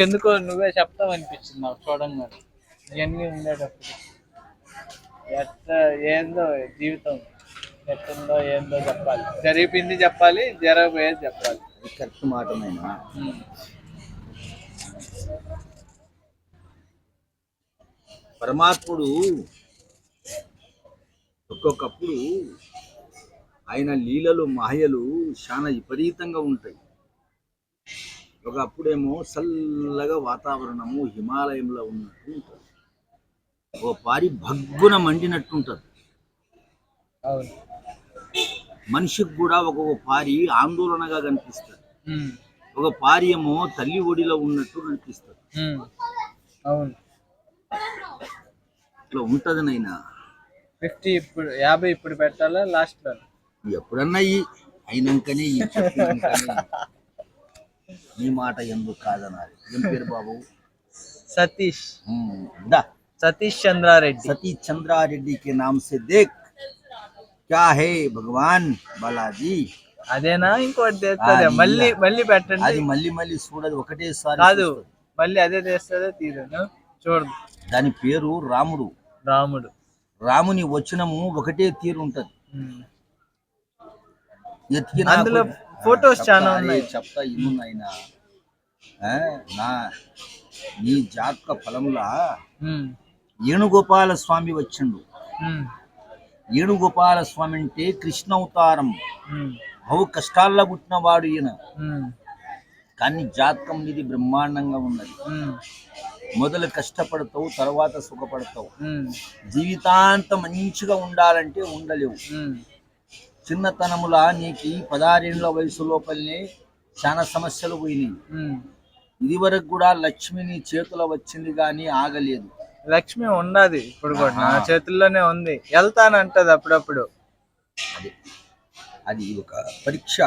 నాకెందుకో నువ్వే చెప్తావు అనిపించింది నాకు చూడంగానే. ఇవన్నీ ఉండేటప్పుడు. ఎట్లా ఏందో జీవితం. ఎట్లుందో ఏందో చెప్పాలి. జరిపింది చెప్పాలి జరగబోయేది చెప్పాలి. కరెక్ట్ మాట. పరమాత్ముడు ఒక్కొక్కప్పుడు ఆయన లీలలు మాయలు చాలా విపరీతంగా ఉంటాయి. ఒకప్పుడేమో చల్లగా వాతావరణము హిమాలయంలో ఉన్నట్టు ఉంటుంది ఓ పారి భగ్గున మండినట్టు ఉంటుంది మనిషికి కూడా ఒక్కొక్క పారి ఆందోళనగా కనిపిస్తుంది. ఒక పారి ఏమో తల్లి ఒడిలో ఉన్నట్టు కనిపిస్తుంది. అవును. ఇట్లా ఉంటది నైనా? ఫిఫ్టీ ఇప్పుడు యాభై ఇప్పుడు పెట్టాలా లాస్ట్లో ఎప్పుడన్నా అయినాకనే నీ మాట ఎందుకు కాదనాలి ఏం పేరు బాబు సతీష్ हम्म, दा సతీష్ చంద్రారెడ్డి सतीश चंद्रा रेड्डी के नाम से देख क्या है भगवान बालाजी అదేనా ఇంకోటి తెస్తుంది అది మళ్ళీ ఇలా. మళ్ళీ పెట్టండి అది మళ్ళీ మళ్ళీ చూడదు ఒకటేసారి కాదు చూస్తుంది. మళ్ళీ అదే తెస్తుందో తీరును చూడదు దాని పేరు రాముడు రాముడు రాముని వచనము ఒకటే తీరు ఉంటది ఉమ్. ఎతికినా అందులో చెప్తా, చాలా ఉన్నాయి. చెప్తా ఇను నాయనా ఆ, నా నీ జాతక ఫలంలా. ఏణుగోపాల స్వామి వచ్చిండు. ఏణుగోపాల స్వామి అంటే కృష్ణ అవతారం. బహు కష్టాల్లో పుట్టినవాడు ఈయన. కానీ జాతకం ఇది బ్రహ్మాండంగా ఉన్నది. మొదలు కష్టపడతావు తర్వాత సుఖపడతావు. జీవితాంతం మంచిగా ఉండాలంటే ఉండలేవు. చిన్నతనములా నీకు పదారేళ్ళ వయసు లోపలనే చాలా సమస్యలు పోయినాయి. ఇది వరకు కూడా లక్ష్మి నీ చేతుల వచ్చింది కానీ ఆగలేదు. లక్ష్మి ఉన్నది ఇప్పుడు కూడా నా. చేతుల్లోనే ఉంది. వెళ్తానంటది అప్పుడప్పుడు. అది. అది ఒక పరీక్ష.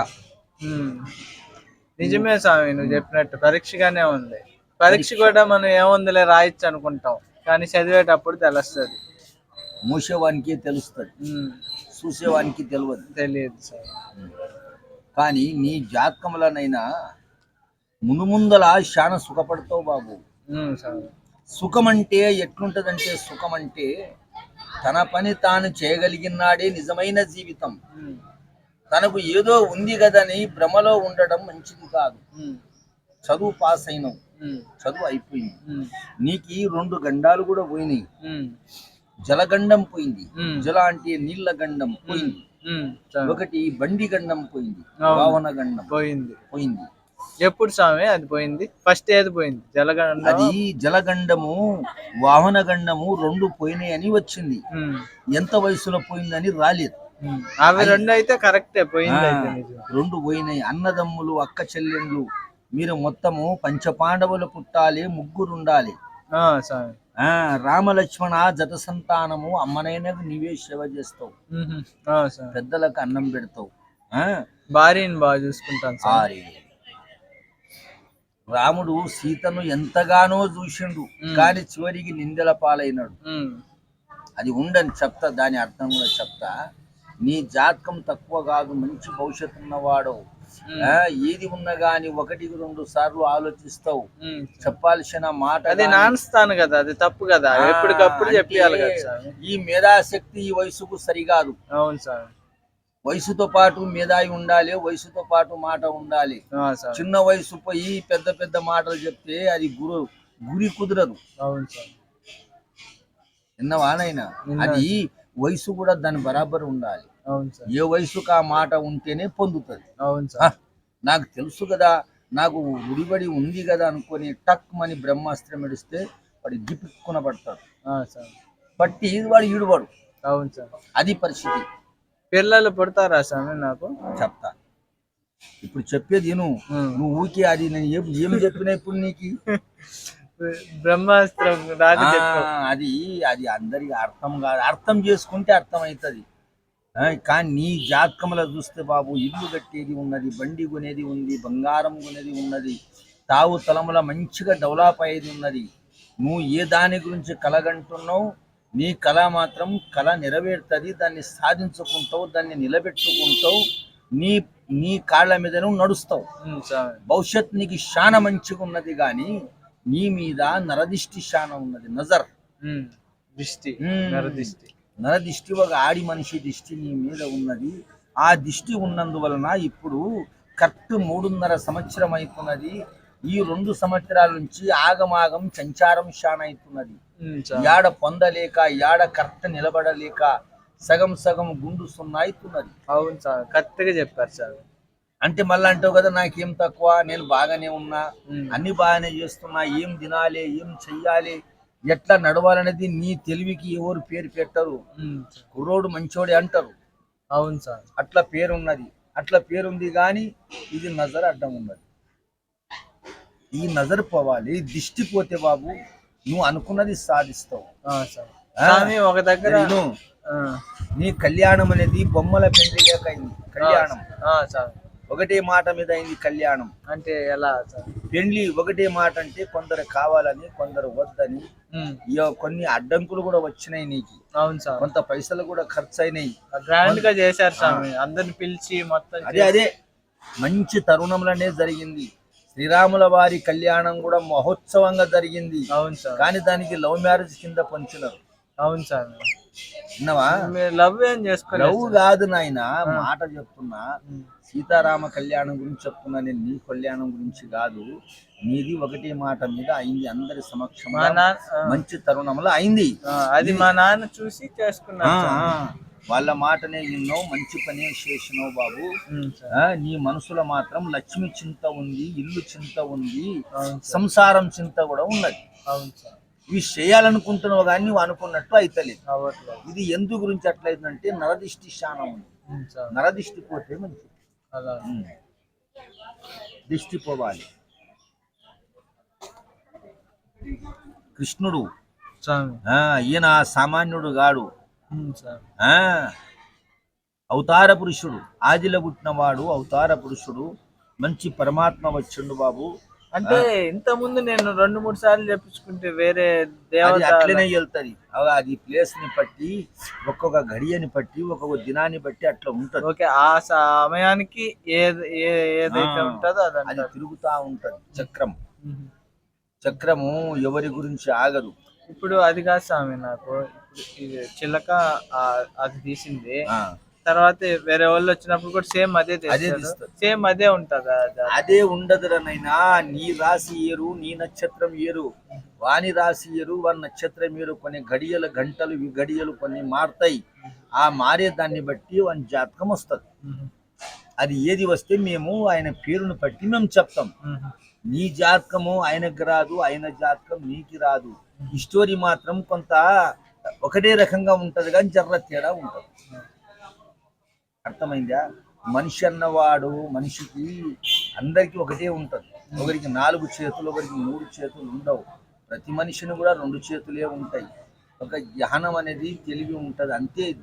నిజమే స్వామి నువ్వు చెప్పినట్టు పరీక్షగానే ఉంది. పరీక్ష కూడా మనం ఏముందిలే రాయొచ్చు అనుకుంటాం కానీ చదివేటప్పుడు తెలుస్తుంది. మూసేవానికి తెలుస్తుంది. చూసేవానికి తెలియదు తెలియదు సార్ కానీ నీ జాతకములనైనా మునుముందల చాలా సుఖపడతావు బాబు సుఖం అంటే ఎట్లుంటదంటే సుఖం అంటే తన పని తాను చేయగలిగినాడే నిజమైన జీవితం. తనకు ఏదో ఉంది కదని భ్రమలో ఉండడం మంచిది కాదు. చదువు పాస్ అయినావు. చదువు అయిపోయింది. నీకు ఈ రెండు గండాలు కూడా పోయినాయి. జలగండం పోయింది. జల అంటే నీళ్ళ గండం పోయింది. ఒకటి బండి గండం పోయింది. వావన గండం పోయింది. పోయింది. ఎప్పుడు స్వామి? అది పోయింది. ఫస్ట్ ఏది పోయింది? జలగండ? అది జలగండము వాహన గండము రెండు పోయినాయి అని వచ్చింది. ఎంత వయసులో పోయిందని రాలేదు. అవి రెండు అయితే కరెక్టే పోయింది రెండు పోయినాయి. అన్నదమ్ములు అక్క చెల్లెండ్లు మీరు మొత్తము పంచపాండవులు పుట్టాలి ముగ్గురు ఉండాలి ఆ, స్వామి రామలక్ష్మణ జత సంతానము అమ్మనైనా నీవే సేవ చేస్తావు. పెద్దలకు అన్నం పెడతావు. ఆ? భార్యని బాగా చూసుకుంటాను రాముడు సీతను ఎంతగానో చూసిండు. కానీ చివరికి నిందెల పాలైనాడు. అది ఉండని చెప్తా దాని అర్థం కూడా చెప్తా. నీ జాతకం తక్కువ కాదు మంచి భవిష్యత్తు ఉన్నవాడు ఏది ఉన్నా గాని ఒకటికి రెండు సార్లు ఆలోచిస్తావు. చెప్పాల్సిన మాట అది నాన్స్తాను కదా అది తప్పు కదా. ఎప్పటికప్పుడు చెప్పాలి కదా ఈ మేధాశక్తి ఈ వయసుకు సరికాదు. అవును స్వామి వయసుతో పాటు మేధావి ఉండాలి వయసుతో పాటు మాట ఉండాలి. చిన్న వయసు పోయి పెద్ద పెద్ద మాటలు చెప్తే అది గురు గురి కుదరదు. అవును స్వామి విన్నవానైనా విన్నా. అది వయసు కూడా దాని బరాబర్ ఉండాలి. ఏ వయసుకు ఆ మాట ఉంటేనే పొందుతుంది. నాకు తెలుసు కదా నాకు ఉడిబడి ఉంది కదా అనుకొని టక్ మని బ్రహ్మాస్త్రం ఎడిస్తే వాడు గిప్పుకున పడతాడు. పట్టి వాడు ఈడువాడు అవును స్వామి అది పరిస్థితి. పిల్లలు పుడతారా స్వామి నాకు? చెప్తా. ఇప్పుడు చెప్పేది నువ్వు. నువ్వు ఊకే అది నేను ఏం ఏం చెప్పినా ఇప్పుడు నీకు? బ్రహ్మాస్త్రం రాజు అది అది అందరికి అర్థం కాదు. అర్థం చేసుకుంటే అర్థం అవుతుంది కానీ నీ జాతకంలో చూస్తే బాబు ఇల్లు కట్టేది ఉన్నది బండి కొనేది ఉంది బంగారం కొనేది ఉన్నది తావు తలముల మంచిగా డెవలప్ అయ్యేది ఉన్నది. నువ్వు ఏ దాని గురించి కలగంటున్నావు? నీ కళ మాత్రం కళ నెరవేరుతుంది. దాన్ని సాధించుకుంటావు దాన్ని నిలబెట్టుకుంటావు. నీ నీ కాళ్ళ మీద నువ్వు నడుస్తావు. ఉమ్, స్వామి భవిష్యత్ నీకు చాలా మంచిగా ఉన్నది కానీ నీ మీద నరదిష్టి శాన ఉన్నది నజర్. దిష్టి. నరదిష్టి నరదిష్టి ఒక ఆడి మనిషి దిష్టి నీ మీద ఉన్నది ఆ దిష్టి ఉన్నందువలన ఇప్పుడు కరెక్ట్ మూడున్నర సంవత్సరం అవుతున్నది ఈ రెండు సంవత్సరాల నుంచి ఆగమాగం సంచారం శాన అవుతున్నది. యాడ పొందలేక యాడ కరెక్ట్ నిలబడలేక సగం సగం గుండు సున్నా అవుతున్నది అవును సార్ కరెక్ట్గా చెప్పారు సార్ అంటే మళ్ళీ అంటావు కదా నాకేం తక్కువ నేను బాగానే ఉన్నా. అన్ని బాగానే చేస్తున్నా ఏం తినాలి ఏం చెయ్యాలి ఎట్లా నడవాలనేది నీ తెలివికి ఎవరు పేరు పెట్టరు. కుర్రోడు మంచోడే అంటారు. అవును సార్. అట్లా పేరున్నది. అట్లా పేరుంది కానీ ఇది నజర్ అడ్డం ఉన్నది. ఈ నజర్ పోవాలి దిష్టి పోతే బాబు నువ్వు అనుకున్నది సాధిస్తావు. స్వామి ఒక దగ్గర నీ కళ్యాణం అనేది బొమ్మల పెండి లేక అయింది. కళ్యాణం. ఆ, సార్. ఒకటే మాట మీద అయింది కళ్యాణం. అంటే ఎలా పెండ్లి ఒకటే మాట అంటే కొందరు కావాలని కొందరు వద్దని. కొన్ని అడ్డంకులు కూడా వచ్చినాయి నీకు. అవును సార్. కొంత పైసలు కూడా ఖర్చు అయినాయి గ్రాండ్గా చేశారు స్వామి. అందరిని పిలిచి మొత్తం అదే అదే. మంచి తరుణంలోనే జరిగింది. శ్రీరాముల వారి కళ్యాణం కూడా మహోత్సవంగా జరిగింది. అవును సార్. కానీ దానికి లవ్ మ్యారేజ్ కింద పంచినారు. అవును సార్. విన్నావా? లవ్ ఏం లవ్ కాదు నాయన మాట చెప్తున్నా. సీతారామ కళ్యాణం గురించి చెప్తున్నా నేను నీ కళ్యాణం గురించి కాదు. నీది ఒకటే మాట మీద అయింది అందరి సమక్షంలో. ఆ, మంచి తరుణంలో అయింది. అది మా నాన్న చూసి. ఆ, వాళ్ళ మాటనే విన్నావు మంచి పనే చేసినావు బాబు. నీ మనసులో మాత్రం లక్ష్మి చింత ఉంది ఇల్లు చింత ఉంది సంసారం చింత కూడా ఉన్నది. అవును సార్. ఇవి చేయాలనుకుంటున్నావు కానీ నువ్వు అనుకున్నట్టు అయితలేదు. ఇది ఎందు గురించి అట్లయితుందంటే నరదిష్టి శానం ఉంది నరదిష్టి పోతే మంచిది. దిష్టి పోవాలి. కృష్ణుడు. ఈయన సామాన్యుడు గాడు. ఉమ్, సార్ ఆ అవతార పురుషుడు. ఆదిలో పుట్టినవాడు అవతార పురుషుడు. మంచి పరమాత్మ వచ్చిండు బాబు. అంటే ఇంత ముందు నేను రెండు మూడు సార్లు చెప్పించుకుంటే వేరే దేవత అట్లనే వెళ్తది. అది ప్లేస్ని బట్టి ఒక్కొక్క గడియని బట్టి ఒక్కొక్క దినాన్ని బట్టి అట్లా ఉంటది. ఓకే ఆ సమయానికి ఏది ఏదైతే. ఉంటుందో అది తిరుగుతా ఉంటది చక్రం. చక్రము ఎవరి గురించి ఆగదు. ఇప్పుడు అది కాదు స్వామి నాకు. చిలక అది తీసింది. తర్వాత వేరే వాళ్ళు వచ్చినప్పుడు కూడా సేమ్ అదే అదే తీస్తారు తీస్తారు. సేమ్ అదే ఉంటుందా అది? అదే ఉండదురనైనా నీ రాశి ఏరు నీ నక్షత్రం ఏరు. వాని రాశి ఏరు వాని నక్షత్రం ఏరు కొన్ని గడియలు గంటలు గడియలు కొన్ని మారుతాయి. ఆ మారే దాన్ని బట్టి వాని జాతకం వస్తుంది. అది ఏది వస్తే మేము ఆయన పేరును బట్టి మేము చెప్తాం. నీ జాతకము ఆయనకు రాదు ఆయన జాతకం నీకు రాదు. ఈ స్టోరీ మాత్రం కొంత ఒకటే రకంగా ఉంటది కానీ జర్ర తేడా ఉంటది. అర్థమైందా? మనిషి అన్నవాడు మనిషికి అందరికీ ఒకటే ఉంటుంది. ఒకరికి నాలుగు చేతులు ఒకరికి మూడు చేతులు ఉండవు. ప్రతి మనిషిని కూడా రెండు చేతులే ఉంటాయి. ఒక జ్ఞానం అనేది తెలివి ఉంటది. అంతే